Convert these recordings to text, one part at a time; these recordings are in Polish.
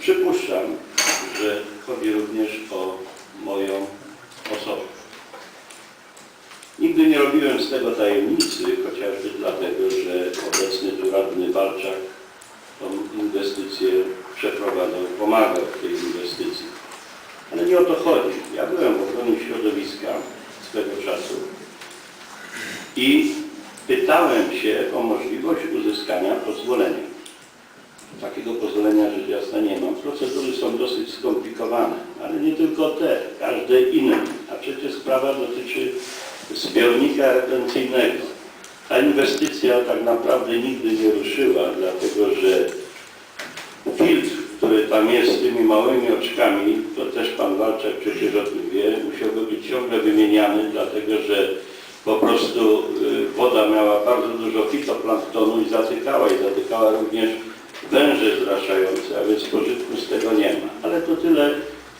Przypuszczam, że chodzi również o moją osobę. Nigdy nie robiłem z tego tajemnicy, chociażby dlatego, że obecny tu radny Walczak tą inwestycję przeprowadzał, pomagał w tej inwestycji. Ale nie o to chodzi. Ja byłem w ochronie środowiska swego czasu i pytałem się o możliwość uzyskania pozwolenia. Takiego pozwolenia rzecz jasna nie mam. Procedury są dosyć skomplikowane, ale nie tylko te, każde inne. A przecież sprawa dotyczy zbiornika retencyjnego. Ta inwestycja tak naprawdę nigdy nie ruszyła, dlatego że filtr, który tam jest z tymi małymi oczkami, to też pan Walczak przecież o tym wie, musiałby być ciągle wymieniany, dlatego że po prostu y, woda miała bardzo dużo fitoplanktonu i zatykała i zatykała również węże zraszające, a więc pożytku z tego nie ma. Ale to tyle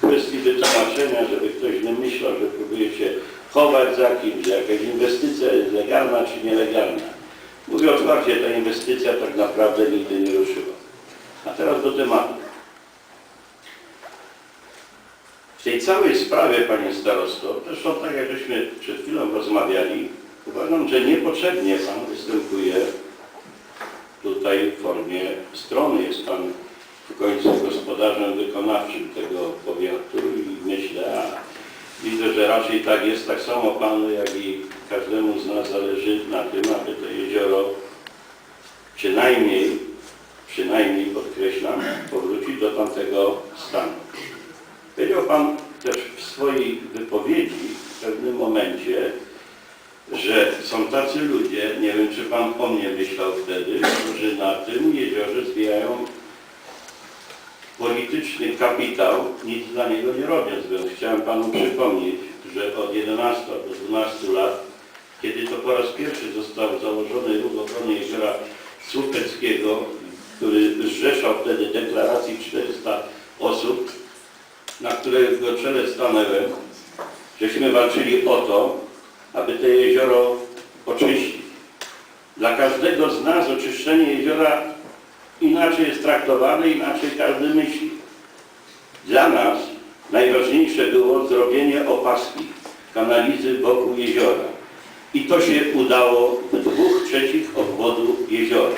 kwestii wytłumaczenia, żeby ktoś nie myślał, że próbuje się chować za kimś, że jakaś inwestycja jest legalna czy nielegalna. Mówię otwarcie, ta inwestycja tak naprawdę nigdy nie ruszyła. A teraz do tematu. W tej całej sprawie, panie starosto, zresztą tak jak żeśmy przed chwilą rozmawiali, uważam, że niepotrzebnie pan występuje tutaj w formie strony. Jest pan w końcu gospodarzem wykonawczym tego powiatu i myślę, a widzę, że raczej tak jest, tak samo panu, jak i każdemu z nas zależy na tym, aby to jezioro przynajmniej, przynajmniej podkreślam, powrócić do tamtego stanu. Powiedział Pan też w swojej wypowiedzi w pewnym momencie, że są tacy ludzie, nie wiem czy Pan o mnie myślał wtedy, którzy na tym jeziorze zbijają polityczny kapitał, nic dla niego nie robiąc. Więc chciałem Panu przypomnieć, że od 11 do 12 lat, kiedy to po raz pierwszy został założony ruch ochrony jeziora Słupeckiego, który zrzeszał wtedy deklaracji 400 osób, na którego czele stanąłem, żeśmy walczyli o to, aby to jezioro oczyścić. Dla każdego z nas oczyszczenie jeziora inaczej jest traktowane, inaczej każdy myśli. Dla nas najważniejsze było zrobienie opaski kanalizy wokół jeziora. I to się udało w dwóch trzecich obwodu jeziora.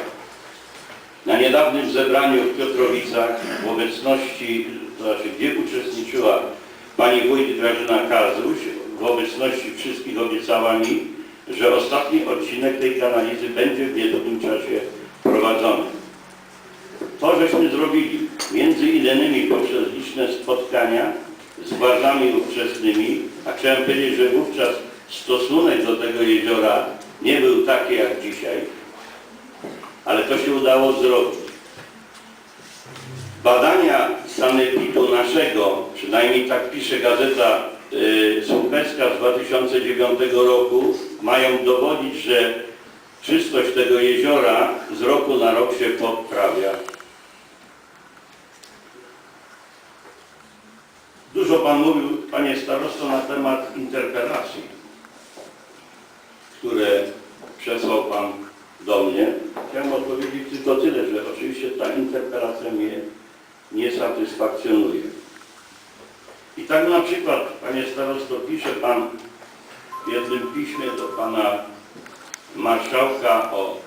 Na niedawnym zebraniu w Piotrowicach w obecności, to znaczy gdzie uczestniczyła pani wójt Grażyna Kazuś, w obecności wszystkich obiecała mi, że ostatni odcinek tej kanalizy będzie w niedługim czasie prowadzony. To żeśmy zrobili, między innymi poprzez liczne spotkania z władzami ówczesnymi, a chciałem powiedzieć, że wówczas stosunek do tego jeziora nie był taki jak dzisiaj, ale to się udało zrobić. Badania sanepidu naszego, przynajmniej tak pisze gazeta y, Słupecka z 2009 roku, mają dowodzić, że czystość tego jeziora z roku na rok się poprawia. Dużo Pan mówił, Panie Starosto, na temat interpelacji, które przesłał Pan do mnie. Chciałem odpowiedzieć tylko tyle, że oczywiście ta interpelacja mnie nie satysfakcjonuje. I tak na przykład, Panie Starosto, pisze Pan w jednym piśmie do Pana Marszałka o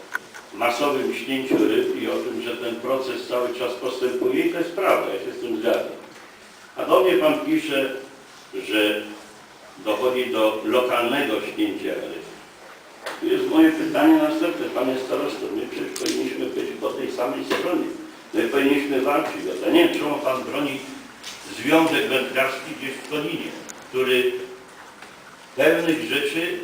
masowym śnięciu ryb i o tym, że ten proces cały czas postępuje i to jest prawda, ja się z tym zgadzam. A do mnie Pan pisze, że dochodzi do lokalnego śnięcia ryb. Tu jest moje pytanie następne, Panie Starosto. My przecież powinniśmy być po tej samej stronie. My powinniśmy walczyć o to. Nie wiem, czemu Pan broni Związek Wędkarski gdzieś w Koninie, który pewnych rzeczy,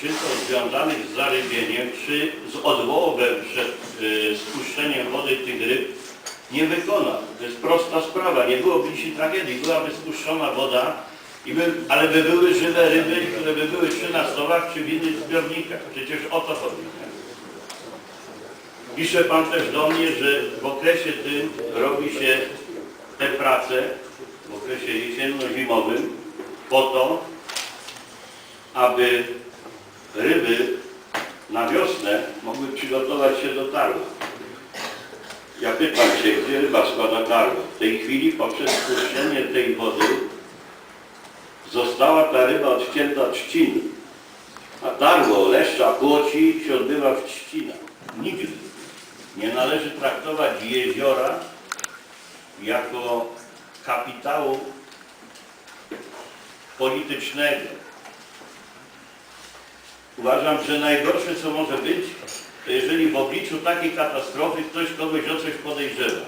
czy to związanych z zarybieniem, czy z odłowem przed y, spuszczeniem wody tych ryb, nie wykonał. To jest prosta sprawa. Nie byłoby dzisiaj tragedii. Byłaby spuszczona woda, by, ale by były żywe ryby, które by były czy na stowach, czy w innych zbiornikach. Przecież o to chodzi. Pisze Pan też do mnie, że w okresie tym robi się te prace, w okresie jesienno-zimowym, po to, aby ryby na wiosnę mogły przygotować się do targu. Ja pytam się, gdzie ryba składa targo. W tej chwili poprzez spuszczenie tej wody została ta ryba odcięta od trzciny. A targo, leszcza, płoci się odbywa w trzcinach. Nigdy nie należy traktować jeziora jako kapitału politycznego. Uważam, że najgorsze co może być, to jeżeli w obliczu takiej katastrofy ktoś kogoś o coś podejrzewa.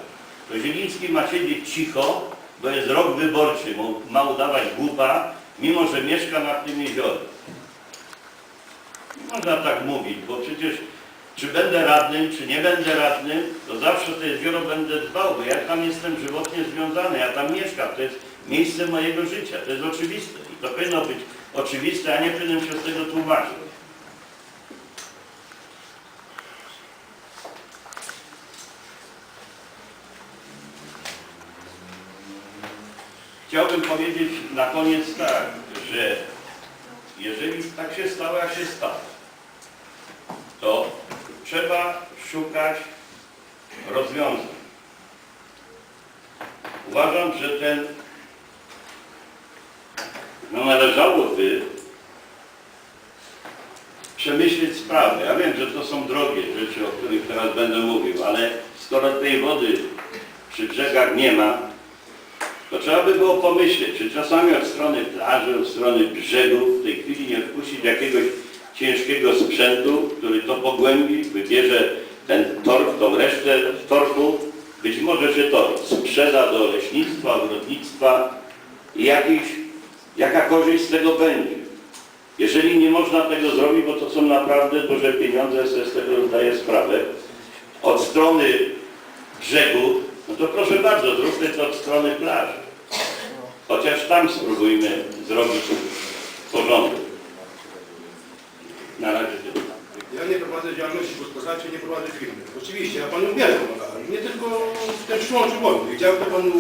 To Zieliński ma siedzieć cicho, bo jest rok wyborczy, ma udawać głupa, mimo że mieszka nad tym jeziorem. Nie można tak mówić, bo przecież czy będę radnym, czy nie będę radnym, to zawsze to jezioro będę dbał, bo ja tam jestem żywotnie związany, ja tam mieszkam, to jest miejsce mojego życia, to jest oczywiste. I to powinno być oczywiste, a nie powinien się z tego tłumaczyć. Chciałbym powiedzieć na koniec tak, że jeżeli tak się stało, jak się stało, trzeba szukać rozwiązań. Uważam, że ten no należałoby przemyśleć sprawę. Ja wiem, że to są drogie rzeczy, o których teraz będę mówił, ale skoro tej wody przy brzegach nie ma, to trzeba by było pomyśleć, czy czasami od strony plaży, od strony brzegu w tej chwili nie wpuścić jakiegoś ciężkiego sprzętu, który to pogłębi, wybierze ten torf, tą resztę torfu, być może się to sprzeda do leśnictwa, ogrodnictwa i jakiś, jaka korzyść z tego będzie. Jeżeli nie można tego zrobić, bo to są naprawdę duże pieniądze, sobie z tego zdaję sprawę, od strony brzegu, no to proszę bardzo, zróbmy to od strony plaży. Chociaż tam spróbujmy zrobić porządek. Na razie tyle. Ja nie prowadzę działalności gospodarczej, nie prowadzę firmy. Oczywiście, ja panu wiele pomagałem. Nie tylko w tym przyłączu wodnym. Działkę panu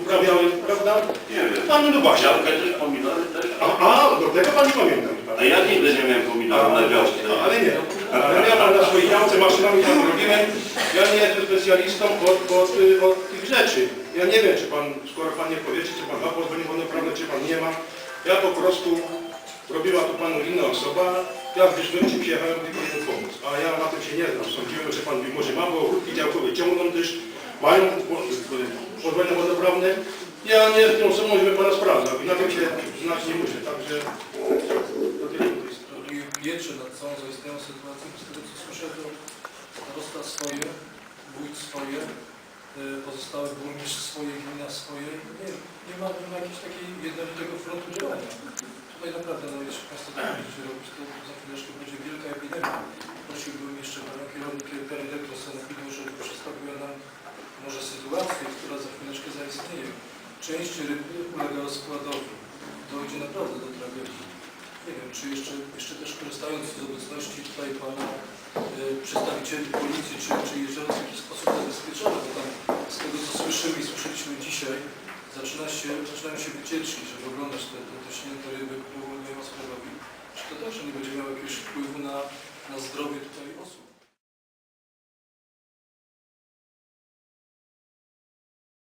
uprawiałem, prawda? Nie wiem. Panu no właśnie. Działkę też, pomidory też. A, a do tego pan nie pamiętam. A ja nigdy nie miałem pomidorów na działce. No, ale nie. Ale ja pan na swojej działce maszynami tam robiłem. Ja nie jestem specjalistą od, od, y, od tych rzeczy. Ja nie wiem, czy pan, skoro pan nie powie, czy pan ma pozwolenie wodnoprawne, czy pan nie ma. Ja po prostu robiła to panu inna osoba. Ja w Wyżwyrci przyjechałem tylko mu pomóc. A ja na tym się nie znam. Sądziłem, że pan może ma, bo ogródki działkowe ciągną też, mają po- pozwolenie wodnoprawne. Ja nie jestem tą osobą, żeby pana sprawdzał i na tym się znać nie muszę. Także to tyle i pieczy nad całą zaistniałą sytuacją. Z tego co słyszę, to starosta swoje, y, pozostały burmistrz swoje, gmina swoje. Nie, nie ma, nie ma jakiegoś takiego jednolitego frontu działania. Tutaj naprawdę, no jeśli Państwo tak będziecie robić, to za chwileczkę będzie wielka epidemia. Prosiłbym jeszcze Panią Kierownik Peridyrektor Sanepidu, żeby przedstawiła nam może sytuację, która za chwileczkę zaistnieje. Część ryb ulega rozkładowi. Dojdzie naprawdę do tragedii. Nie wiem, czy jeszcze, jeszcze też korzystając z obecności tutaj Pana przedstawicieli policji, czy, czy jezioro w jakiś sposób zabezpieczone, bo tam z tego co słyszymy i słyszeliśmy dzisiaj, zaczyna się, zaczynają się wycieczki, żeby oglądać te, te, te śnięte ryby, które ulegają składowi. Czy to też nie będzie miało jakiegoś wpływu na, na zdrowie tutaj osób?